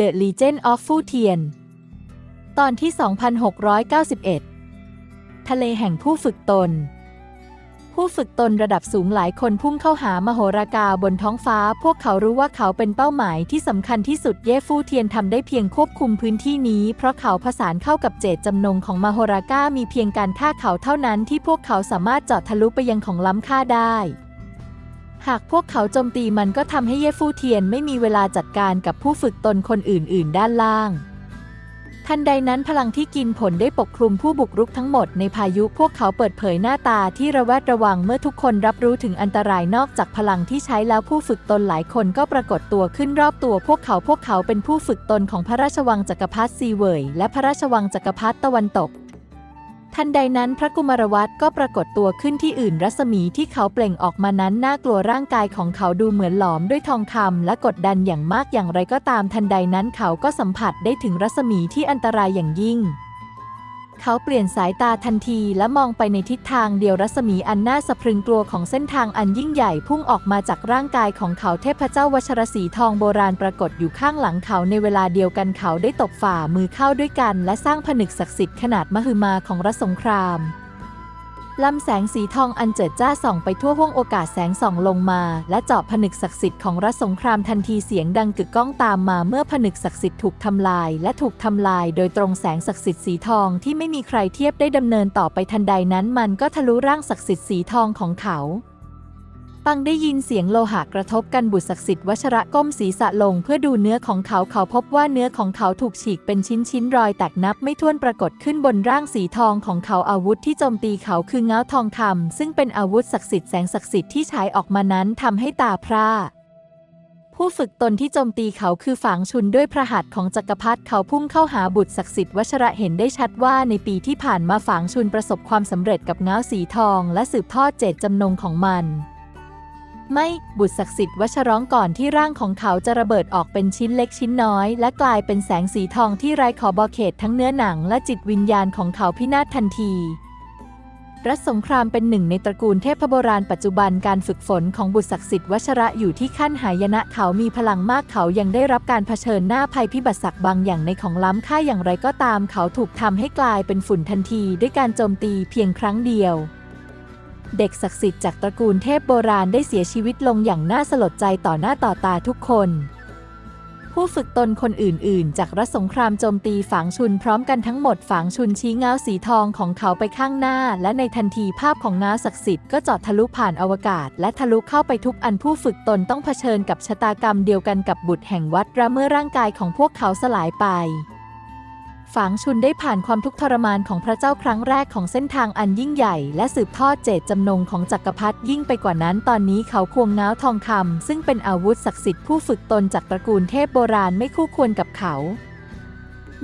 The Legend of Fu Tian ตอนที่ 2691 ทะเลแห่งผู้ฝึกตน ผู้ฝึกตนระดับสูงหลายคนพุ่งเข้าหามโหรากาบนท้องฟ้า พวกเขารู้ว่าเขาเป็นเป้าหมายที่สำคัญที่สุดเย่ฟู่เทียนทำได้เพียงควบคุมพื้นที่นี้ เพราะเขาผสานเข้ากับเจตจำนงของมโหรากามีเพียงการฆ่าเขาเท่านั้นที่พวกเขาสามารถเจาะทะลุไปยังของล้ำค่าได้ หากพวกเขาโจมตีมันก็ทำให้เย่ฟู่เทียนไม่มีเวลาจัดการกับผู้ฝึกตนคนอื่น ๆ ด้านล่าง ทันใดนั้นพลังที่กินผลได้ปกคลุมผู้บุกรุกทั้งหมดในพายุพวกเขาเปิดเผยหน้าตาที่ระแวดระวังเมื่อทุกคนรับรู้ถึงอันตรายนอกจากพลังที่ใช้แล้วผู้ฝึกตนหลายคนก็ปรากฏตัวขึ้นรอบตัวพวกเขาพวกเขาเป็นผู้ฝึกตนของพระราชวังจักรพรรดิซีเวยและพระราชวังจักรพรรดิตะวันตก ทันใดนั้นพระกุมารวัตรก็ปรากฏตัวขึ้นที่อื่นรัศมีที่เขาเปล่งออกมานั้นน่ากลัวร่างกายของเขาดูเหมือนหลอมด้วยทองคำและกดดันอย่างมากอย่างไรก็ตามทันใดนั้นเขาก็สัมผัสได้ถึงรัศมีที่อันตรายอย่างยิ่ง เขาเปลี่ยนสายตาทันทีและมองไปในทิศทางเดียวรัศมีอันน่าสะพรึงกลัวของเส้นทางอันยิ่งใหญ่พุ่งออกมาจากร่างกายของเขาเทพเจ้าวชรศรีทองโบราณปรากฏอยู่ข้างหลังเขาในเวลาเดียวกันเขาได้ตบฝ่ามือเข้าด้วยกัน และสร้างผนึกศักดิ์สิทธิ์ขนาดมหึมาของรัศสงคราม ลำแสงสีทองอันเจิดจ้าส่องไปทั่วห้วงโอกาสแสงส่องลงมา และเจาะผนึกศักดิ์สิทธิ์ของรัฐสงครามทันทีเสียงดังกึกก้องตามมาเมื่อผนึกศักดิ์สิทธิ์ถูกทำลาย และถูกทำลายโดยตรงแสงศักดิ์สิทธิ์สีทองที่ไม่มีใครเทียบได้ดำเนินต่อไปทันใดนั้นมันก็ทะลุร่างศักดิ์สิทธิ์สีทองของเขา ปังได้ยินเสียงโลหะกระทบกันบุตรศักดิ์สิทธิ์วชระก้มศีรษะลงเพื่อดูเนื้อของเขาเขาพบว่าเนื้อของเขาถูกฉีกเป็นชิ้นชิ้นรอยแตกนับไม่ถ้วนปรากฏขึ้นบนร่างสีทองของเขาอาวุธที่โจมตีเขาคือเงาทองคำซึ่งเป็นอาวุธศักดิ์สิทธิ์แสงศักดิ์สิทธิ์ที่ฉายออกมานั้นทำให้ตาพร่าผู้ฝึกตนที่โจมตีเขาคือฝางชุนด้วยพระหัตถ์ของจักรพรรดิเขาพุ่งเข้าหาบุตรศักดิ์สิทธิ์วชระเห็นได้ชัดว่าในปีที่ผ่านมาฝางชุนประสบความสำเร็จกับเงาสีทอง และสืบทอดเจตจำนงของมัน ไม่บุตรศักดิ์สิทธิ์วชร้องก่อนที่ร่างของเขาจะระเบิดออกเป็นชิ้นเล็กชิ้นน้อย และกลายเป็นแสงสีทองที่ไร้ขอบอเขตทั้งเนื้อหนังและจิตวิญญาณของเขาพินาศทันทีรัฐสงครามเป็นหนึ่งในตระกูลเทพโบราณปัจจุบันการฝึกฝนของบุตรศักดิ์สิทธิ์วชระอยู่ที่ขั้นหายนะเขามีพลังมากเขายังได้รับการเผชิญหน้าภัยพิบัติศักดิ์บางอย่างในของล้ำค่าอย่างไรก็ตามเขาถูกทำให้กลายเป็นฝุ่นทันทีด้วยการโจมตีเพียงครั้งเดียว เด็กศักดิ์สิทธิ์จากตระกูลเทพโบราณได้เสียชีวิตลงอย่างน่าสลดใจต่อหน้าต่อตาทุกคน ผู้ฝึกตนคนอื่น ๆ จากรัฐสงครามโจมตีฝางชุนพร้อมกันทั้งหมดฝางชุนชี้เงาสีทองของเขาไปข้างหน้า และในทันทีภาพของเงาศักดิ์สิทธิ์ก็จาะทะลุผ่านอวกาศ และทะลุเข้าไปทุกอันผู้ฝึกตนต้องเผชิญกับชะตากรรมเดียวกันกับบุตรแห่งวัดระเมื่อร่างกายของพวกเขาสลายไป ฝางชุนได้ผ่านความทุกข์ทรมานของพระเจ้าครั้งแรกของเส้นทางอันยิ่งใหญ่ และสืบทอดเจตจำนงของจักรพรรดิยิ่งไปกว่านั้นตอนนี้เขาควงเงาทองคำซึ่งเป็นอาวุธศักดิ์สิทธิ์ผู้ฝึกตนจากตระกูลเทพโบราณไม่คู่ควรกับเขา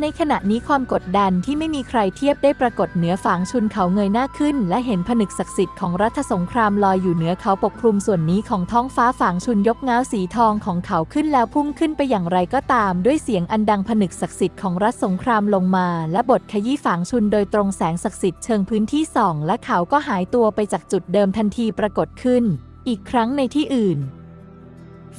ในขณะนี้ความกดดันที่ไม่มีใครเทียบได้ปรากฏเหนือฝางชุนเขาเงยหน้าขึ้น และเห็นผนึกศักดิ์สิทธิ์ของรัฐสงครามลอยอยู่เหนือเขาปกคลุมส่วนนี้ของท้องฟ้าฝางชุนยกเงาสีทองของเขาขึ้นแล้วพุ่งขึ้นไปอย่างไรก็ตาม ด้วยเสียงอันดังผนึกศักดิ์สิทธิ์ของรัฐสงครามลงมา และบทขยี้ฝางชุนโดยตรงแสงศักดิ์สิทธิ์เชิงพื้นที่ส่องและเขาก็หายตัวไปจากจุดเดิมทันทีปรากฏขึ้น อีกครั้งในที่อื่น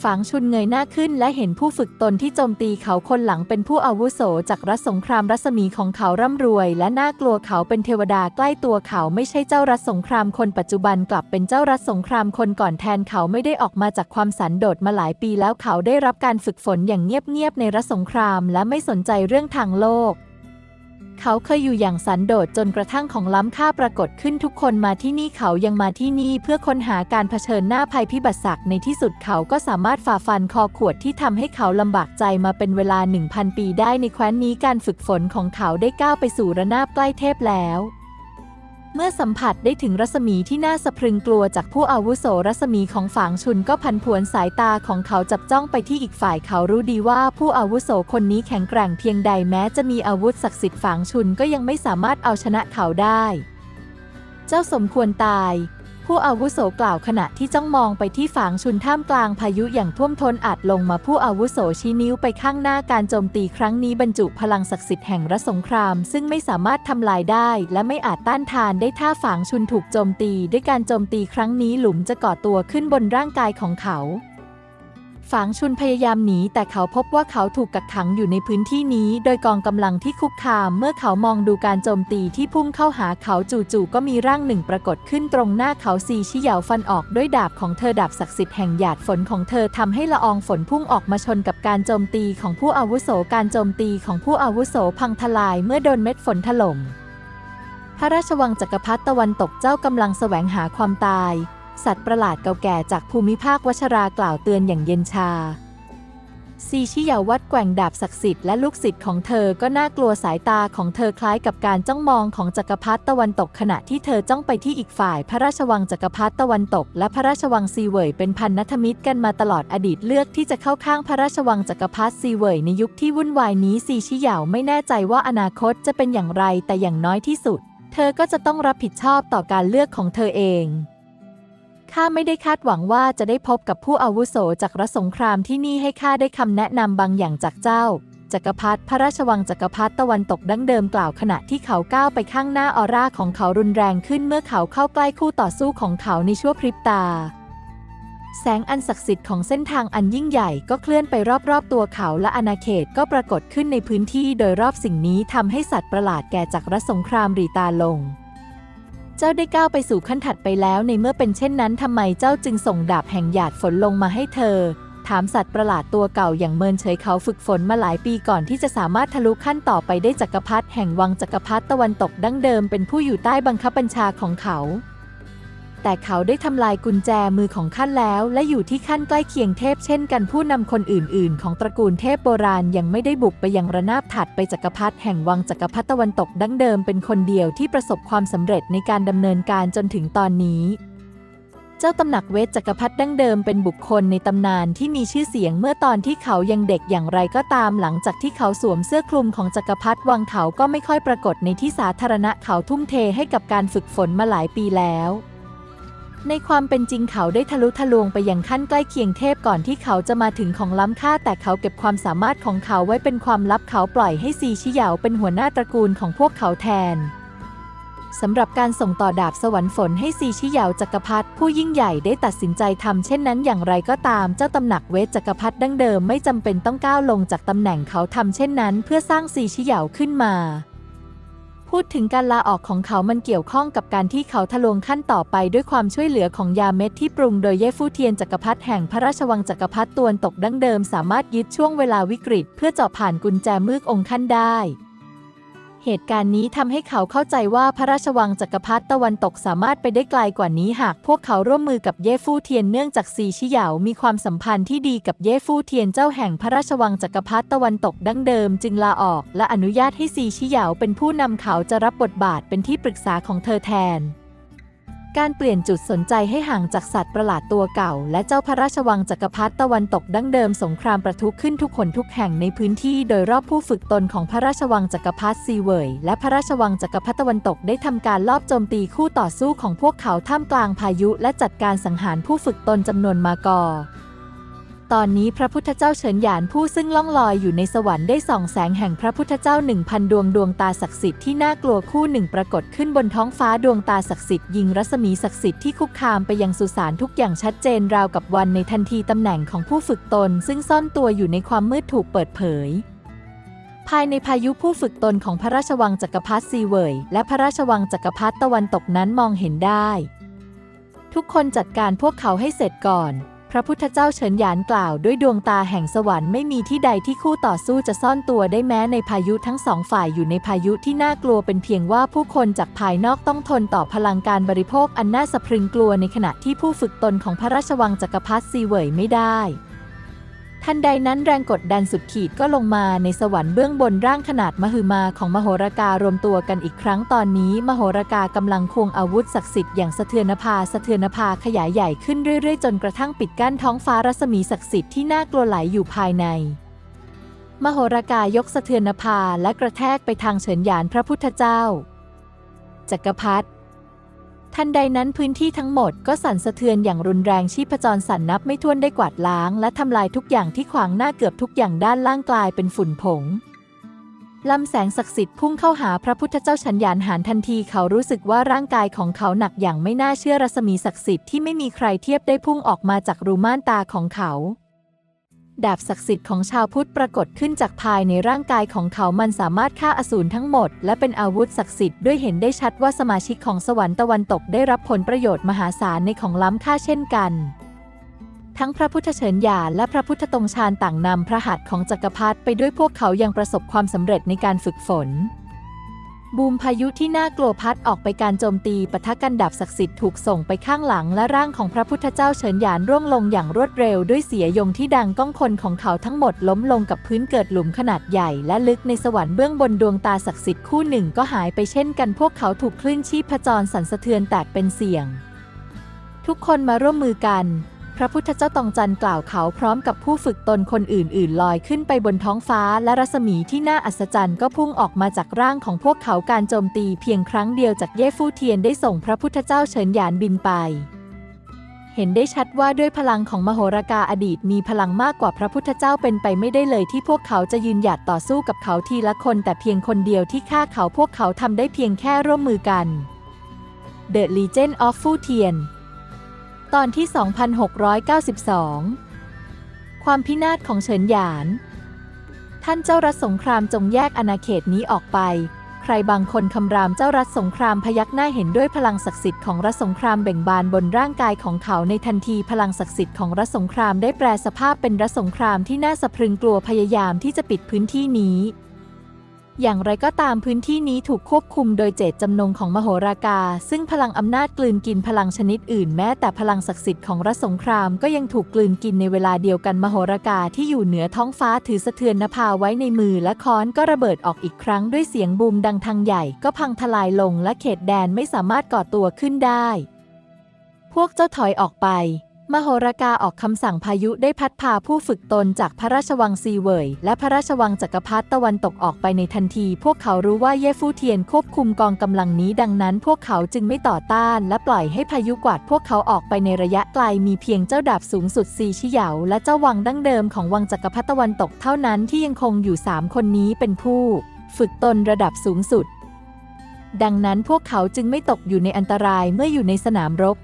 ฝางชุนเงยหน้าขึ้นและเห็นผู้ฝึกตนที่โจมตีเขาคนหลังเป็นผู้อาวุโสจากรัฐสงครามรัศมีของเขาร่ำรวย และน่ากลัวเขาเป็นเทวดาใกล้ตัวเขาไม่ใช่เจ้ารัฐสงครามคนปัจจุบันกลับเป็นเจ้ารัฐสงครามคนก่อนแทนเขาไม่ได้ออกมาจากความสันโดษมาหลายปีแล้วเขาได้รับการฝึกฝนอย่างเงียบๆในรัฐสงคราม และไม่สนใจเรื่องทางโลก เขาเคยอยู่อย่างสันโดษจนกระทั่งของล้ำค่าปรากฏขึ้นทุกคนมาที่นี่เขายังมาที่นี่เพื่อค้นหาการเผชิญหน้าภัยพิบัติศักดิ์ในที่สุดเขาก็สามารถฝ่าฟันคอขวดที่ทำให้เขาลำบากใจมาเป็นเวลา 1,000 ปีได้ในแคว้นนี้การฝึกฝนของเขาได้ก้าวไปสู่ระนาบใกล้เทพแล้ว เมื่อสัมผัสได้ถึงรัศมีที่น่าสะพรึงกลัวจากผู้อาวุโสรัศมีของฝางชุนก็พันผวนสายตาของเขาจับจ้องไปที่อีกฝ่ายเขารู้ดีว่าผู้อาวุโสคนนี้แข็งแกร่งเพียงใดแม้จะมีอาวุธศักดิ์สิทธิ์ฝางชุนก็ยังไม่สามารถเอาชนะเขาได้ เจ้าสมควรตาย ผู้อาวุโสกล่าวขณะที่จ้องมองไปที่ฝางชุนท่ามกลางพายุอย่างท่วมท้นอาจลงมาผู้อาวุโสชี้นิ้วไปข้างหน้าการโจมตีครั้งนี้บรรจุพลังศักดิ์สิทธิ์แห่งรัสงคราม ซึ่งไม่สามารถทำลายได้ และไม่อาจต้านทานได้ถ้าฝางชุนถูกโจมตี ด้วยการโจมตีครั้งนี้หลุมจะก่อตัวขึ้นบนร่างกายของเขา ฝางชุนพยายามหนีแต่เขาพบว่าเขาถูกกักขังอยู่ในพื้นที่นี้ โดยกองกำลังที่คุกคามเมื่อเขามองดูการโจมตีที่พุ่งเข้าหาเขาจู่ๆก็มีร่างหนึ่งปรากฏขึ้นตรงหน้าเขาซีชิเหยาฟันออกด้วยดาบของเธอดาบศักดิ์สิทธิ์แห่งหยาดฝนของเธอทำให้ละอองฝนพุ่งออกมาชนกับการโจมตีของผู้อาวุโสการโจมตีของผู้อาวุโสพังทลายเมื่อโดนเม็ดฝนถล่มพระราชวังจักรพรรดิตะวันตกเจ้ากำลังแสวงหาความตาย สัตว์ประหลาดเก่าแก่จากภูมิภาควัชรากล่าวเตือนอย่างเย็นชา ซีชิยาวัดแกว่งดาบศักดิ์สิทธิ์และลูกศิษย์ของเธอก็น่ากลัวสายตาของเธอคล้ายกับการจ้องมองของจักรพรรดิตะวันตกขณะที่เธอจ้องไปที่อีกฝ่าย พระราชวังจักรพรรดิตะวันตก และพระราชวังซีเวยเป็นพันธมิตรกันมาตลอดอดีตเลือกที่จะเข้าข้างพระราชวังจักรพรรดิซีเวยในยุคที่วุ่นวายนี้ซีชิยาวไม่แน่ใจว่าอนาคตจะเป็นอย่างไรแต่อย่างน้อยที่สุด เธอก็จะต้องรับผิดชอบต่อการเลือกของเธอเอง ข้าไม่ได้คาดหวังว่าจะได้พบกับผู้อาวุโสจากรัสงครามที่นี่ให้ข้าได้คำแนะนำบางอย่างจากเจ้าจักรพรรดิพระราชวังจักรพรรดิตะวันตกดั้งเดิมกล่าวขณะที่เขาก้าวไปข้างหน้าออร่าของเขารุนแรงขึ้นเมื่อเขาเข้าใกล้คู่ต่อสู้ของเขาในชั่วพริบตา แสงอันศักดิ์สิทธิ์ของเส้นทางอันยิ่งใหญ่ก็เคลื่อนไปรอบๆตัวเขาและอาณาเขตก็ปรากฏขึ้นในพื้นที่โดยรอบสิ่งนี้ทำให้สัตว์ประหลาดแก่จากรสสงครามรีตาลง เจ้าได้ก้าวไปสู่ขั้นถัดไปแล้วในเมื่อเป็นเช่นนั้นทำไมเจ้าจึงส่งดาบแห่งหยาดฝนลงมาให้เธอ ถามสัตว์ประหลาดตัวเก่าอย่างเมินเฉยเขาฝึกฝนมาหลายปีก่อนที่จะสามารถทะลุขั้นต่อไปได้จักรพรรดิแห่งวังจักรพรรดิตะวันตกดั้งเดิมเป็นผู้อยู่ใต้บังคับบัญชาของเขา แต่เขาได้ทำลายกุญแจมือของขั้นแล้ว และอยู่ที่ขั้นใกล้เคียงเทพเช่นกันผู้นำคนอื่น ๆ ของตระกูลเทพโบราณยังไม่ได้บุกไปยังระนาบถัดไปจักรพรรดิแห่งวังจักรพรรดิตะวันตกดั้งเดิมเป็นคนเดียวที่ประสบความสำเร็จในการดำเนินการจนถึงตอนนี้เจ้าตำหนักเวทจักรพรรดิดั้งเดิมเป็นบุคคลในตำนานที่มีชื่อเสียงเมื่อตอนที่เขายังเด็กอย่างไรก็ตามหลังจากที่เขาสวมเสื้อคลุมของจักรพรรดิวังเขาก็ไม่ค่อยปรากฏในที่สาธารณะเขาทุ่มเทให้กับการฝึกฝนมาหลายปีแล้ว ในความเป็นจริงเขาได้ทะลุทะลวงไปยังขั้นใกล้เคียงเทพก่อนที่เขาจะมาถึงของล้ำค่า แต่เขาเก็บความสามารถของเขาไว้เป็นความลับเขาปล่อยให้ซีชิเหยาเป็นหัวหน้าตระกูลของพวกเขาแทนสำหรับการส่งต่อดาบสวรรค์ฝนให้ซีชิเหยาจักรพรรดิผู้ยิ่งใหญ่ได้ตัดสินใจทำเช่นนั้นอย่างไรก็ตามเจ้าตำหนักเวทจักรพรรดิดั้งเดิมไม่จำเป็นต้องก้าวลงจากตำแหน่งเขาทำเช่นนั้น เพื่อสร้างซีชิเหยาขึ้นมา พูดถึงการลาออกของเขามันเกี่ยวข้องกับการที่เขาทะลวงขั้นต่อไปด้วยความช่วยเหลือของยาเม็ดที่ปรุงโดยเย่ฟู่เทียนจักรพรรดิแห่งพระราชวังจักรพรรดิตวนตกดั้งเดิมสามารถยึดช่วงเวลาวิกฤต เพื่อเจาะผ่านกุญแจมืกองค์ขั้นได้ เหตุการณ์นี้ทำให้เขาเข้าใจว่าพระราชวังจักรพรรดิตะวันตกสามารถไปได้ไกลกว่านี้หากพวกเขาร่วมมือกับเย่ฟู่เทียนเนื่องจากซีชิเหยามีความสัมพันธ์ที่ดีกับเย่ฟู่เทียนเจ้าแห่งพระราชวังจักรพรรดิตะวันตกดั้งเดิม จึงลาออก และอนุญาตให้ซีชิเหยาเป็นผู้นำเขาจะรับบทบาทเป็นที่ปรึกษาของเธอแทน การเปลี่ยนจุดสนใจให้ห่างจากสัตว์ประหลาดตัวเก่า และเจ้าพระราชวังจักรพรรดิตะวันตกดั้งเดิมสงครามประทุขึ้นทุกคนทุกแห่งในพื้นที่โดยรอบผู้ฝึกตนของพระราชวังจักรพรรดิซีเวยและพระราชวังจักรพรรดิตะวันตกได้ทำการลอบโจมตีคู่ต่อสู้ของพวกเขาท่ามกลางพายุ และจัดการสังหารผู้ฝึกตนจำนวนมากอ ตอนนี้พระพุทธเจ้าเฉินหยานผู้ซึ่งล่องลอยอยู่ในสวรรค์ได้ส่องแสงแห่งพระพุทธเจ้าหนึ่งพันดวงดวงตาศักดิ์สิทธิ์ที่น่ากลัวคู่หนึ่งปรากฏขึ้นบนท้องฟ้าดวงตาศักดิ์สิทธิ์ยิงรัศมีศักดิ์สิทธิ์ที่คุกคามไปยังสุสานทุกอย่างชัดเจนราวกับวันในทันทีตำแหน่งของผู้ฝึกตน ซึ่งซ่อนตัวอยู่ในความมืดถูกเปิดเผยภายในพายุผู้ฝึกตนของพระราชวังจักรพรรดิซีเวยและพระราชวังจักรพรรดิตะวันตกนั้นมองเห็นได้ ทุกคนจัดการพวกเขาให้เสร็จก่อน พระพุทธเจ้าเฉินหยานกล่าวด้วยดวงตาแห่งสวรรค์ไม่มีที่ใดที่คู่ต่อสู้จะซ่อนตัวได้แม้ในพายุทั้งสองฝ่ายอยู่ในพายุที่น่ากลัวเป็นเพียงว่าผู้คนจากภายนอกต้องทนต่อพลังการบริโภคอันน่าสะพรึงกลัวในขณะที่ผู้ฝึกตนของพระราชวังจักรพรรดิซีเวยไม่ได้ ทันใดนั้นแรงกดดันสุดขีดก็ลงมาในสวรรค์เบื้องบนร่างขนาดมหึมาของมโหราการวมตัวกันอีกครั้งตอนนี้มโหรากากำลังควงอาวุธศักดิ์สิทธิ์อย่างสะเทือนภาสะเทือนภาขยายใหญ่ขึ้นเรื่อยๆ จนกระทั่งปิดกั้นท้องฟ้ารัศมีศักดิ์สิทธิ์ที่น่ากลัวไหลอยู่ภายใน มโหรากายกสะเทือนภาและกระแทกไปทางเฉินหยานพระพุทธเจ้าจักรพรรดิ ทันใดนั้นพื้นที่ทั้งหมดก็สั่นสะเทือนอย่างรุนแรงชีพจรสั่นนับไม่ถ้วนได้กวาดล้าง และทำลายทุกอย่างที่ขวางหน้าเกือบทุกอย่างด้านล่างกลายเป็นฝุ่นผงลำแสงศักดิ์สิทธิ์พุ่งเข้าหาพระพุทธเจ้าชัญญานหานทันทีเขารู้สึกว่าร่างกายของเขาหนักอย่างไม่น่าเชื่อรัศมีศักดิ์สิทธิ์ที่ไม่มีใครเทียบได้พุ่งออกมาจากรูม่านตาของเขา ดาบศักดิ์สิทธิ์ของชาวพุทธปรากฏขึ้นจากภายในร่างกายของเขามันสามารถฆ่าอสูรทั้งหมด และเป็นอาวุธศักดิ์สิทธิ์ด้วยเห็นได้ชัดว่าสมาชิกของสวรรค์ตะวันตกได้รับผลประโยชน์มหาศาลในของล้ำค่าเช่นกัน ทั้งพระพุทธเฉินหยาและพระพุทธตรงชาญต่างนำพระหัตถ์ของจักรพรรดิไปด้วยพวกเขายังประสบความสำเร็จในการฝึกฝน บูมพายุที่น่ากลัวพัดออกไปการโจมตีปะทะกันดาบศักดิ์สิทธิ์ถูกส่งไปข้างหลังและร่างของพระพุทธเจ้าเฉินหยานร่วงลงอย่างรวดเร็วด้วยเสียยงที่ดังก้องคนของเขาทั้งหมดล้มลงกับพื้นเกิดหลุมขนาดใหญ่และลึกในสวรรค์เบื้องบนดวงตาศักดิ์สิทธิ์คู่หนึ่งก็หายไปเช่นกันพวกเขาถูกคลื่นชีพจรสั่นสะเทือนแตกเป็นเสียง ทุกคนมาร่วมมือกัน พระพุทธเจ้าตองจันกล่าวเขาพร้อมกับผู้ฝึกตนคนอื่น ๆ ลอยขึ้นไปบนท้องฟ้า และรัศมีที่น่าอัศจรรย์ก็พุ่งออกมาจากร่างของพวกเขาการโจมตีเพียงครั้งเดียวจากเย่ฟู่เทียนได้ส่งพระพุทธเจ้าเฉินหยานบินไป เห็นได้ชัดว่าด้วยพลังของมโหรากาอดีตมีพลังมากกว่าพระพุทธเจ้าเป็นไปไม่ได้เลยที่พวกเขาจะยืนหยัดต่อสู้กับเขาทีละคน แต่เพียงคนเดียวที่ฆ่าเขาพวกเขาทำได้เพียงแค่ร่วมมือกัน The Legend of Fu Tian ตอนที่ 2692 ความพินาศของเฉินหยาน ท่านเจ้ารัฐสงครามจงแยกอาณาเขตนี้ออกไป ใครบางคนคำรามเจ้ารัฐสงครามพยักหน้าเห็นด้วยพลังศักดิ์สิทธิ์ของรัฐสงครามเบ่งบานบนร่างกายของเขาในทันทีพลังศักดิ์สิทธิ์ของรัฐสงครามได้แปลสภาพเป็นรัฐสงครามที่น่าสะพรึงกลัวพยายามที่จะปิดพื้นที่นี้ อย่างไรก็ตามพื้นที่นี้ถูกควบคุมโดยเจตจำนงของมโหรากา ซึ่งพลังอำนาจกลืนกินพลังชนิดอื่นแม้แต่พลังศักดิ์สิทธิ์ของรัสงครามก็ยังถูกกลืนกินในเวลาเดียวกันมโหรากาที่อยู่เหนือท้องฟ้าถือสะเทือนนภาไว้ในมือและค้อนก็ระเบิดออกอีกครั้งด้วยเสียงบูมดังทางใหญ่ ก็พังทลายลงและเขตแดนไม่สามารถก่อตัวขึ้นได้ พวกเจ้าถอยออกไป มโหรกาออกคำสั่งพายุได้พัดพาผู้ฝึกตนจากพระราชวังซีเวยและพระราชวังจักรพรรดิตะวันตกออกไปในทันที พวกเขารู้ว่าเย่ฟู่เทียนควบคุมกองกำลังนี้ดังนั้น พวกเขาจึงไม่ต่อต้าน และปล่อยให้พายุกวาดพวกเขาออกไปในระยะไกลมีเพียงเจ้าดาบสูงสุดซีชิเหยาและเจ้าวังดั้งเดิมของวังจักรพรรดิตะวันตกเท่านั้นที่ยังคงอยู่สามคนนี้เป็นผู้ ฝึกตนระดับสูงสุด ดังนั้นพวกเขาจึงไม่ตกอยู่ในอันตรายเมื่ออยู่ในสนามรบ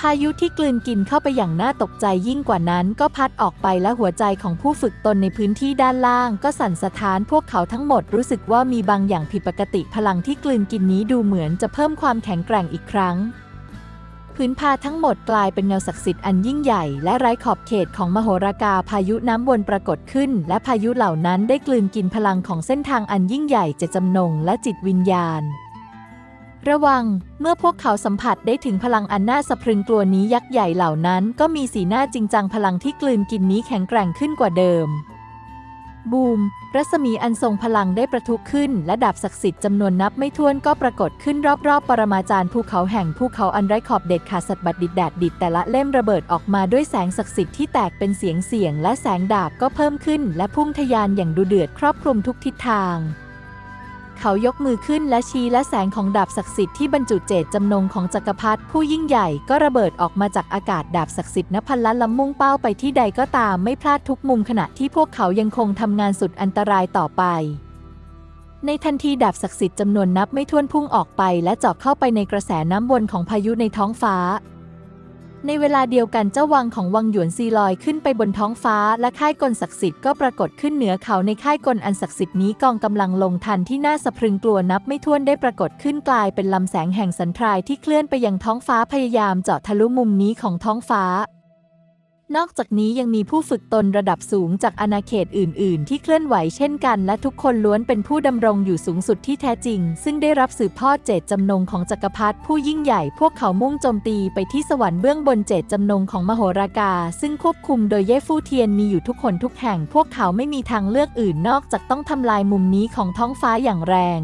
พายุที่กลืนกินเข้าไปอย่างน่าตกใจยิ่งกว่านั้นก็พัดออกไปและหัวใจของผู้ฝึกตนในพื้นที่ด้านล่าง ก็สั่นสะท้านพวกเขาทั้งหมดรู้สึกว่ามีบางอย่างผิดปกติพลังที่กลืนกินนี้ดูเหมือนจะเพิ่มความแข็งแกร่งอีกครั้ง พื้นพาทั้งหมดกลายเป็นเงาศักดิ์สิทธิ์อันยิ่งใหญ่และไร้ขอบเขตของมโหรากาพายุน้ำวนปรากฏขึ้น และพายุเหล่านั้นได้กลืนกินพลังของเส้นทางอันยิ่งใหญ่เจตจำนงและจิตวิญญาณ ระวัง เมื่อพวกเขาสัมผัสได้ถึงพลังอันน่าสะพรึงกลัวนี้ยักษ์ใหญ่เหล่านั้น ก็มีสีหน้าจริงจังพลังที่กลืนกินนี้แข็งแกร่งขึ้นกว่าเดิม บูม รัศมีอันทรงพลังได้ประทุขึ้น และดาบศักดิ์สิทธิ์จำนวนนับไม่ถ้วนก็ปรากฏขึ้นรอบๆ ปรมาจารย์ภูเขาแห่งภูเขาอันไร้ขอบเด็ดขาดสัตว์บัดดิดแดดดิดแต่ละเล่มระเบิดออกมาด้วยแสงศักดิ์สิทธิ์ที่แตกเป็นเสียงเสียง และแสงดาบก็เพิ่มขึ้น และพุ่งทะยานอย่างดุเดือดครอบคลุมทุกทิศทาง เขายกมือขึ้นและชี้และแสงของดาบศักดิ์สิทธิ์ที่บรรจุเจตจำนงของจักรพรรดิผู้ยิ่งใหญ่ก็ระเบิดออกมาจากอากาศดาบศักดิ์สิทธิ์นพันล้านลำมุ่งเป้าไปที่ใดก็ตามไม่พลาดทุกมุมขณะที่พวกเขายังคงทำงานสุดอันตรายต่อไป ในทันทีดาบศักดิ์สิทธิ์จำนวนนับไม่ถ้วนพุ่งออกไป และเจาะเข้าไปในกระแสน้ำวนของพายุในท้องฟ้า ในเวลาเดียวกันเจ้าวังของวังหยวนซีลอยขึ้นไปบนท้องฟ้า และค่ายกลศักดิ์สิทธิ์ก็ปรากฏขึ้นเหนือเขาในค่ายกลอันศักดิ์สิทธิ์นี้กองกำลังลงทันที่น่าสะพรึงกลัวนับไม่ถ้วนได้ปรากฏขึ้นกลายเป็นลำแสงแห่งสันทรายที่เคลื่อนไปยังท้องฟ้าพยายามเจาะทะลุมุมนี้ของท้องฟ้า นอกจากนี้ยังมีผู้ฝึกตนระดับสูงจากอาณาเขตอื่น ๆ ที่เคลื่อนไหวเช่นกัน และทุกคนล้วนเป็นผู้ดำรงอยู่สูงสุดที่แท้จริง ซึ่งได้รับสืบทอดเจตจำนงของจักรพรรดิผู้ยิ่งใหญ่ พวกเขามุ่งโจมตีไปที่สวรรค์เบื้องบนเจตจำนงของมโหรากา ซึ่งควบคุมโดยเย่ฟู่เทียนมีอยู่ทุกคนทุกแห่ง พวกเขาไม่มีทางเลือกอื่นนอกจากต้องทำลายมุมนี้ของท้องฟ้าอย่างแรง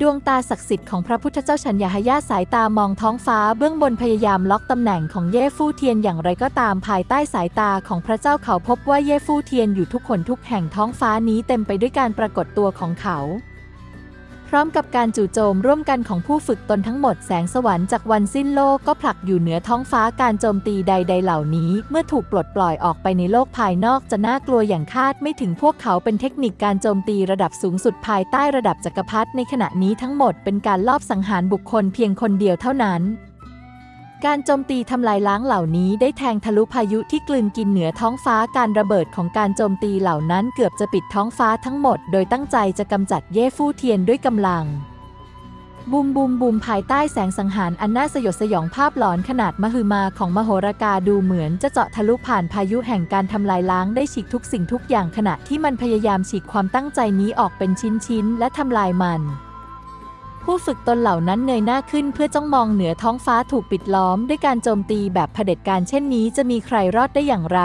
ดวงตาศักดิ์สิทธิ์ของพระพุทธเจ้าชัญญาหยาสายตามองท้องฟ้าเบื้องบนพยายามล็อกตำแหน่งของเย่ฟู่เทียนอย่างไรก็ตามภายใต้สายตาของพระเจ้าเขาพบว่าเย่ฟู่เทียนอยู่ทุกคนทุกแห่งท้องฟ้านี้เต็มไปด้วยการปรากฏตัวของเขา ร้อมกับการจู่โจมร่วมกันของผู้ฝึกตนทั้งหมดแสงสวรรค์จากวันสิ้นโลกก็ผลักอยู่เหนือท้องฟ้าการโจมตีใด ๆ เหล่านี้ เมื่อถูกปลดปล่อยออกไปในโลกภายนอกจะน่ากลัวอย่างคาดไม่ถึงพวกเขาเป็นเทคนิคการโจมตีระดับสูงสุดภายใต้ระดับจักรพรรดิในขณะนี้ทั้งหมดเป็นการลอบสังหารบุคคลเพียงคนเดียวเท่านั้น การโจมตีทำลายล้างเหล่านี้ได้แทงทะลุพายุที่กลืนกินเหนือท้องฟ้าการระเบิดของการโจมตีเหล่านั้นเกือบจะปิดท้องฟ้าทั้งหมด โดยตั้งใจจะกำจัดเย่ฟู่เทียนด้วยกำลัง บูมบูมบูมภายใต้แสงสังหารอันน่าสยดสยองภาพหลอนขนาดมหึมาของมโหรากาดูเหมือนจะเจาะทะลุผ่านพายุแห่งการทำลายล้างได้ฉีกทุกสิ่งทุกอย่างขณะที่มันพยายามฉีกความตั้งใจนี้ออกเป็นชิ้นๆและทำลายมัน ผู้ฝึกตนเหล่านั้นเงยหน้าขึ้นเพื่อจ้องมองเหนือท้องฟ้าถูกปิดล้อม ด้วยการโจมตีแบบเผด็จการเช่นนี้จะมีใครรอดได้อย่างไร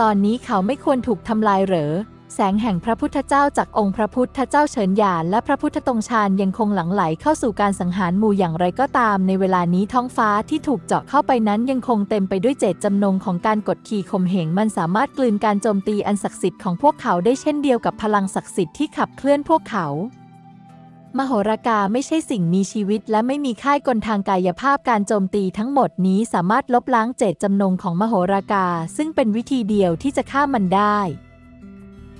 ตอนนี้เขาไม่ควรถูกทำลายเหรอ แสงแห่งพระพุทธเจ้าจากองค์พระพุทธเจ้าเฉินหยานและพระพุทธตรงชานยังคงหลั่งไหลเข้าสู่การสังหารหมู่อย่างไรก็ตาม ในเวลานี้ท้องฟ้าที่ถูกเจาะเข้าไปนั้นยังคงเต็มไปด้วยเจตจำนงของการกดขี่ข่มเหงมันสามารถกลืนการโจมตีอันศักดิ์สิทธิ์ของพวกเขาได้เช่นเดียวกับพลังศักดิ์สิทธิ์ที่ขับเคลื่อนพวกเขา มโหรกาไม่ใช่สิ่งมีชีวิตและไม่มีค่ายกลทางกายภาพการโจมตีทั้งหมดนี้สามารถลบล้างเจตจำนงของมโหรากา ซึ่งเป็นวิธีเดียวที่จะฆ่ามันได้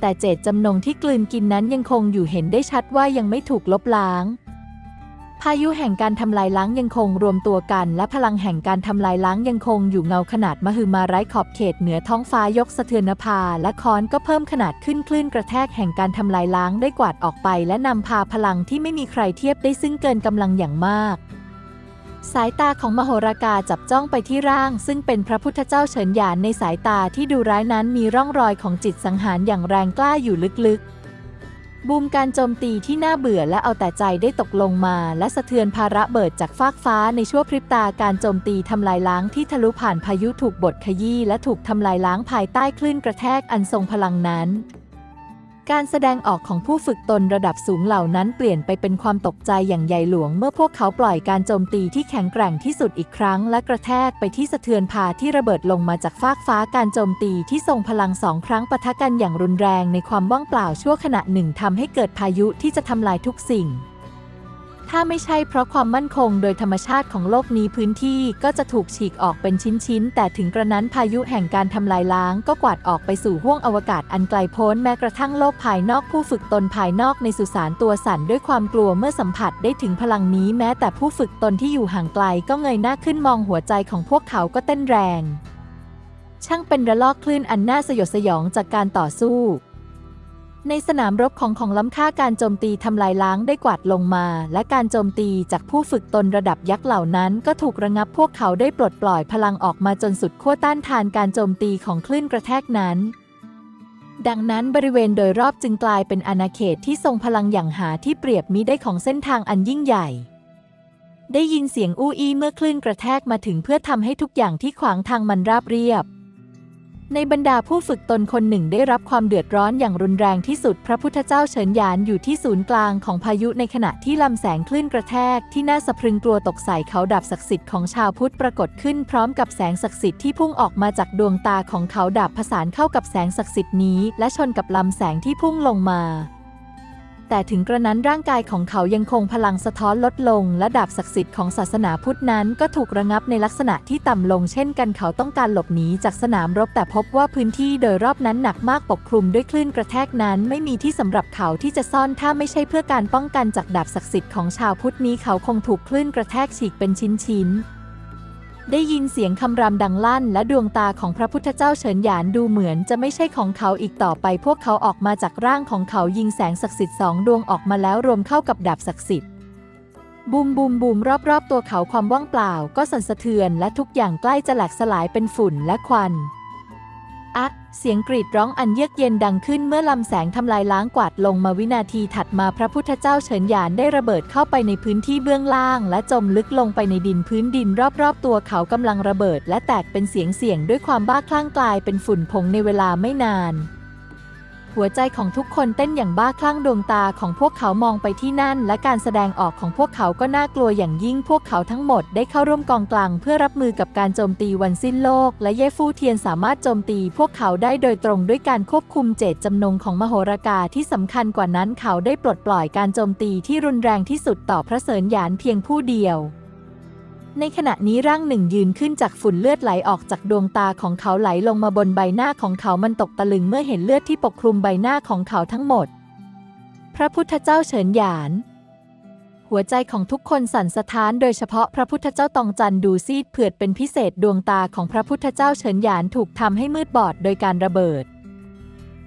แต่เจตจำนงที่กลืนกินนั้นยังคงอยู่เห็นได้ชัดว่ายังไม่ถูกลบล้าง พายุแห่งการทำลายล้างยังคงรวมตัวกัน และพลังแห่งการทำลายล้างยังคงอยู่เงาขนาดมหึมาไร้ขอบเขตเหนือท้องฟ้ายกสะเทือนภาและค้อนก็เพิ่มขนาดขึ้นคลื่นกระแทกแห่งการทำลายล้างได้กวาดออกไป และนำพาพลังที่ไม่มีใครเทียบได้ซึ่งเกินกำลังอย่างมาก สายตาของมโหรากาจับจ้องไปที่ร่าง ซึ่งเป็นพระพุทธเจ้าเฉินหยานในสายตาที่ดูร้ายนั้นมีร่องรอยของจิตสังหารอย่างแรงกล้าอยู่ลึกๆ บูมการโจมตีที่น่าเบื่อและเอาแต่ใจได้ตกลงมา และสะเทือนภาระเบิดจากฟากฟ้าในชั่วพริบตาการโจมตีทำลายล้างที่ทะลุผ่านพายุถูกบดขยี้และถูกทำลายล้างภายใต้คลื่นกระแทกอันทรงพลังนั้น การแสดงออกของผู้ฝึกตนระดับสูงเหล่านั้นเปลี่ยนไปเป็นความตกใจอย่างใหญ่หลวง เมื่อพวกเขาปล่อยการโจมตีที่แข็งแกร่งที่สุดอีกครั้ง และกระแทกไปที่สะเทือนพาที่ระเบิดลงมาจากฟากฟ้าการโจมตีที่ทรงพลังสองครั้งปะทะกันอย่างรุนแรงในความว่างเปล่าชั่วขณะหนึ่งทำให้เกิดพายุที่จะทำลายทุกสิ่ง ถ้าไม่ใช่เพราะความมั่นคงโดยธรรมชาติของโลกนี้พื้นที่ก็จะถูกฉีกออกเป็นชิ้นๆ แต่ถึงกระนั้นพายุแห่งการทำลายล้างก็กวาดออกไปสู่ห้วงอวกาศอันไกลโพ้นแม้กระทั่งโลกภายนอกผู้ฝึกตนภายนอกในสุสานตัวสั่นด้วยความกลัวเมื่อสัมผัสได้ถึงพลังนี้แม้แต่ผู้ฝึกตนที่อยู่ห่างไกลก็เงยหน้าขึ้นมองหัวใจของพวกเขาก็เต้นแรง ช่างเป็นระลอกคลื่นอันน่าสยดสยองจากการต่อสู้ ในสนามรบของของล้ำค่าการโจมตีทำลายล้างได้กวาดลงมา และการโจมตีจากผู้ฝึกตนระดับยักษ์เหล่านั้น ก็ถูกระงับพวกเขาได้ปลดปล่อยพลังออกมาจนสุดขั้วต้านทานการโจมตีของคลื่นกระแทกนั้น ดังนั้นบริเวณโดยรอบจึงกลายเป็นอาณาเขตที่ทรงพลังอย่างหาที่เปรียบมิได้ของเส้นทางอันยิ่งใหญ่ ได้ยินเสียงอู้อี้เมื่อคลื่นกระแทกมาถึงเพื่อทำให้ทุกอย่างที่ขวางทางมันราบเรียบ ในบรรดาผู้ฝึกตนคนหนึ่งได้รับความเดือดร้อนอย่างรุนแรงที่สุด พระพุทธเจ้าเฉินหยานอยู่ที่ศูนย์กลางของพายุในขณะที่ลำแสงคลื่นกระแทก ที่น่าสะพรึงกลัวตกใส่เขาดับศักดิ์สิทธิ์ของชาวพุทธปรากฏขึ้นพร้อมกับแสงศักดิ์สิทธิ์ที่พุ่งออกมาจากดวงตาของเขาดับผสานเข้ากับแสงศักดิ์สิทธิ์นี้ และชนกับลำแสงที่พุ่งลงมา แต่ถึงกระนั้นร่างกายของเขายังคงพลังสะท้อนลดลง และดาบศักดิ์สิทธิ์ของศาสนาพุทธนั้นก็ถูกระงับในลักษณะที่ต่ำลงเช่นกันเขาต้องการหลบหนีจากสนามรบแต่พบว่าพื้นที่โดยรอบนั้นหนักมากปกคลุมด้วยคลื่นกระแทกนั้นไม่มีที่สำหรับเขาที่จะซ่อนถ้าไม่ใช่เพื่อการป้องกันจากดาบศักดิ์สิทธิ์ของชาวพุทธนี้เขาคงถูกคลื่นกระแทกฉีกเป็นชิ้นๆ ได้ยินเสียงคำรามดังลั่น และดวงตาของพระพุทธเจ้าเฉินหยานดูเหมือนจะไม่ใช่ของเขาอีกต่อไป พวกเขาออกมาจากร่างของเขายิงแสงศักดิ์สิทธิ์สองดวงออกมาแล้วรวมเข้ากับดาบศักดิ์สิทธิ์บูมบูมบูมรอบๆ ตัวเขาความว่างเปล่า ก็สั่นสะเทือน และทุกอย่างใกล้จะแหลกสลายเป็นฝุ่นและควัน เสียงกรีดร้องอันเยือกเย็นดังขึ้นเมื่อลำแสงทำลายล้างกวาดลงมาวินาทีถัดมาพระพุทธเจ้าเฉินหยานได้ระเบิดเข้าไปในพื้นที่เบื้องล่าง และจมลึกลงไปในดินพื้นดินรอบๆ ตัวเขากำลังระเบิด และแตกเป็นเสียงเสียงด้วยความบ้าคลั่งกลายเป็นฝุ่นผงในเวลาไม่นาน หัวใจของทุกคนเต้นอย่างบ้าคลั่งดวงตาของพวกเขามองไปที่นั่น และการแสดงออกของพวกเขาก็น่ากลัวอย่างยิ่งพวกเขาทั้งหมดได้เข้าร่วมกองกลางเพื่อรับมือกับการโจมตีวันสิ้นโลก และเย่ฟู่เทียนสามารถโจมตีพวกเขาได้โดยตรงด้วยการควบคุมเจตจำนงของมโหรากาที่สำคัญกว่านั้นเขาได้ปลดปล่อยการโจมตีที่รุนแรงที่สุดต่อพระเสริญหยานเพียงผู้เดียว ในขณะนี้ร่างหนึ่งยืนขึ้นจากฝุ่นเลือดไหลออกจากดวงตาของเขาไหลลงมาบนใบหน้าของเขามันตกตะลึงเมื่อเห็นเลือดที่ปกคลุมใบหน้าของเขาทั้งหมด พระพุทธเจ้าเฉินหยาน หัวใจของทุกคนสั่นสะท้านโดยเฉพาะพระพุทธเจ้าตองจันดูซีดเผือดเป็นพิเศษดวงตาของพระพุทธเจ้าเฉินหยานถูกทำให้มืดบอดโดยการระเบิด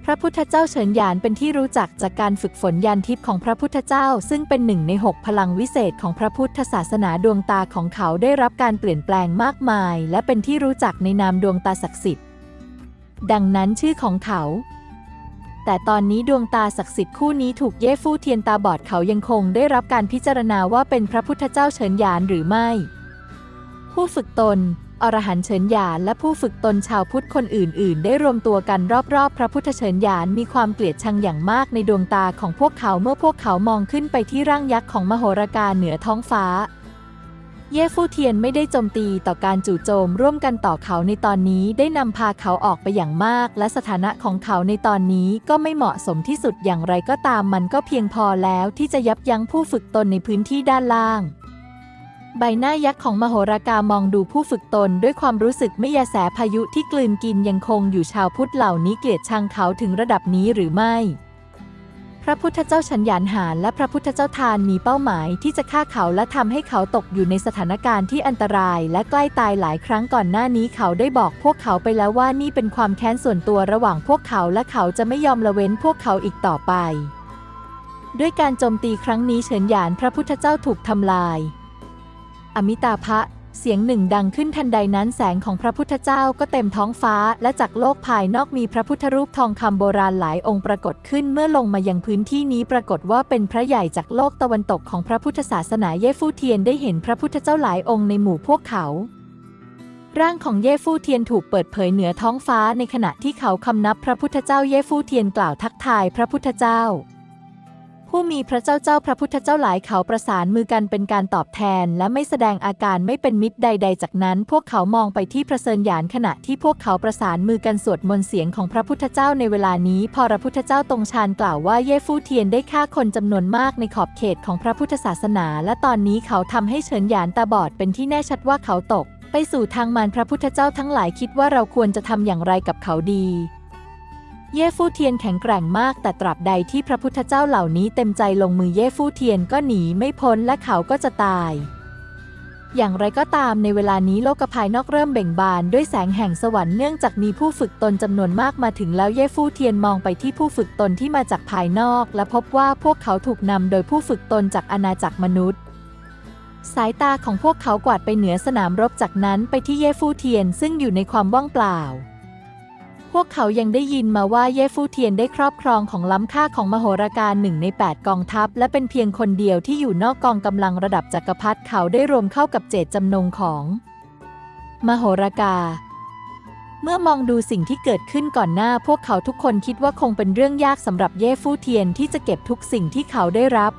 พระพุทธเจ้าเฉินหยานเป็นที่รู้จักจากการฝึกฝนยานทิพย์ของพระพุทธเจ้า ซึ่งเป็นหนึ่งในหกพลังวิเศษของพระพุทธศาสนาดวงตาของเขาได้รับการเปลี่ยนแปลงมากมาย และเป็นที่รู้จักในนามดวงตาศักดิ์สิทธิ์ ดังนั้นชื่อของเขา แต่ตอนนี้ดวงตาศักดิ์สิทธิ์คู่นี้ถูกเย่ฟู่เทียนตาบอดเขายังคงได้รับการพิจารณาว่าเป็นพระพุทธเจ้าเฉินหยานหรือไม่ ผู้ฝึกตน อรหันต์เฉินหยานและผู้ฝึกตนชาวพุทธคนอื่น ๆ ได้รวมตัวกันรอบ ๆ พระพุทธเฉินหยานมีความเกลียดชังอย่างมากในดวงตาของพวกเขาเมื่อพวกเขามองขึ้นไปที่ร่างยักษ์ของมโหรากาเหนือท้องฟ้า เย่ฟู่เทียนไม่ได้โจมตีต่อการจู่โจมร่วมกันต่อเขาในตอนนี้ได้นำพาเขาออกไปอย่างมาก และสถานะของเขาในตอนนี้ก็ไม่เหมาะสมที่สุดอย่างไรก็ตามมันก็เพียงพอแล้วที่จะยับยั้งผู้ฝึกตนในพื้นที่ด้านล่าง ใบหน้ายักษ์ของมโหรากามองดูผู้ฝึกตนด้วยความรู้สึกไม่ยาแสพายุที่กลืนกินยังคงอยู่ชาวพุทธเหล่านี้เกลียดชังเขาถึงระดับนี้หรือไม่ พระพุทธเจ้าชัญญานหารและพระพุทธเจ้าทานมีเป้าหมายที่จะฆ่าเขาและทำให้เขาตกอยู่ในสถานการณ์ที่อันตรายและใกล้ตายหลายครั้งก่อนหน้านี้เขาได้บอกพวกเขาไปแล้วว่านี่เป็นความแค้นส่วนตัวระหว่างพวกเขาและเขาจะไม่ยอมละเว้นพวกเขาอีกต่อไป ด้วยการโจมตีครั้งนี้เฉินหยานพระพุทธเจ้าถูกทำลาย อมิตาภะเสียงหนึ่งดังขึ้นทันใดนั้นแสงของพระพุทธเจ้าก็เต็มท้องฟ้า และจากโลกภายนอกมีพระพุทธรูปทองคำโบราณหลายองค์ปรากฏขึ้นเมื่อลงมายังพื้นที่นี้ปรากฏว่าเป็นพระใหญ่จากโลกตะวันตกของพระพุทธศาสนาเย่ฟู่เทียนได้เห็นพระพุทธเจ้าหลายองค์ในหมู่พวกเขา ร่างของเย่ฟู่เทียนถูกเปิดเผยเหนือท้องฟ้าในขณะที่เขาคำนับพระพุทธเจ้าเย่ฟู่เทียนกล่าวทักทายพระพุทธเจ้า ผู้มีพระเจ้าเจ้าพระพุทธเจ้าหลายเขาประสานมือกันเป็นการตอบแทน และไม่แสดงอาการไม่เป็นมิตรใด ๆ จากนั้น พวกเขามองไปที่พระเสริญหยานขณะที่พวกเขาประสานมือกันสวดมนต์เสียงของพระพุทธเจ้าในเวลานี้ พอพระพุทธเจ้าตรงชานกล่าวว่าเย่ฟู่เทียนได้ฆ่าคนจำนวนมากในขอบเขตของพระพุทธศาสนา และตอนนี้เขาทำให้เฉินหยานตาบอดเป็นที่แน่ชัดว่าเขาตก ไปสู่ทางมารพระพุทธเจ้าทั้งหลายคิดว่าเราควรจะทำอย่างไรกับเขาดี เย่ฟู่เทียนแข็งแกร่งมาก แต่ตราบใดที่พระพุทธเจ้าเหล่านี้เต็มใจลงมือเย่ฟู่เทียนก็หนีไม่พ้นและเขาก็จะตาย อย่างไรก็ตามในเวลานี้โลกภายนอกเริ่มเบ่งบานด้วยแสงแห่งสวรรค์เนื่องจากมีผู้ฝึกตนจำนวนมากมาถึงแล้วเย่ฟู่เทียนมองไปที่ผู้ฝึกตนที่มาจากภายนอก และพบว่าพวกเขาถูกนำโดยผู้ฝึกตนจากอาณาจักรมนุษย์สายตาของพวกเขากวาดไปเหนือสนามรบจากนั้นไปที่เย่ฟู่เทียนซึ่งอยู่ในความว่างเปล่า พวกเขายังได้ยินมาว่าเย่ฟู่เทียนได้ครอบครองของล้ำค่าของมโหราการหนึ่งใน 8 กองทัพ และเป็นเพียงคนเดียวที่อยู่นอกกองกำลังระดับจักรพรรดิเขาได้รวมเข้ากับเจตจำนงของ มโหรากาเมื่อมองดูสิ่งที่เกิดขึ้นก่อนหน้า พวกเขาทุกคนคิดว่าคงเป็นเรื่องยากสำหรับเย่ฟู่เทียนที่จะเก็บทุกสิ่งที่เขาได้รับ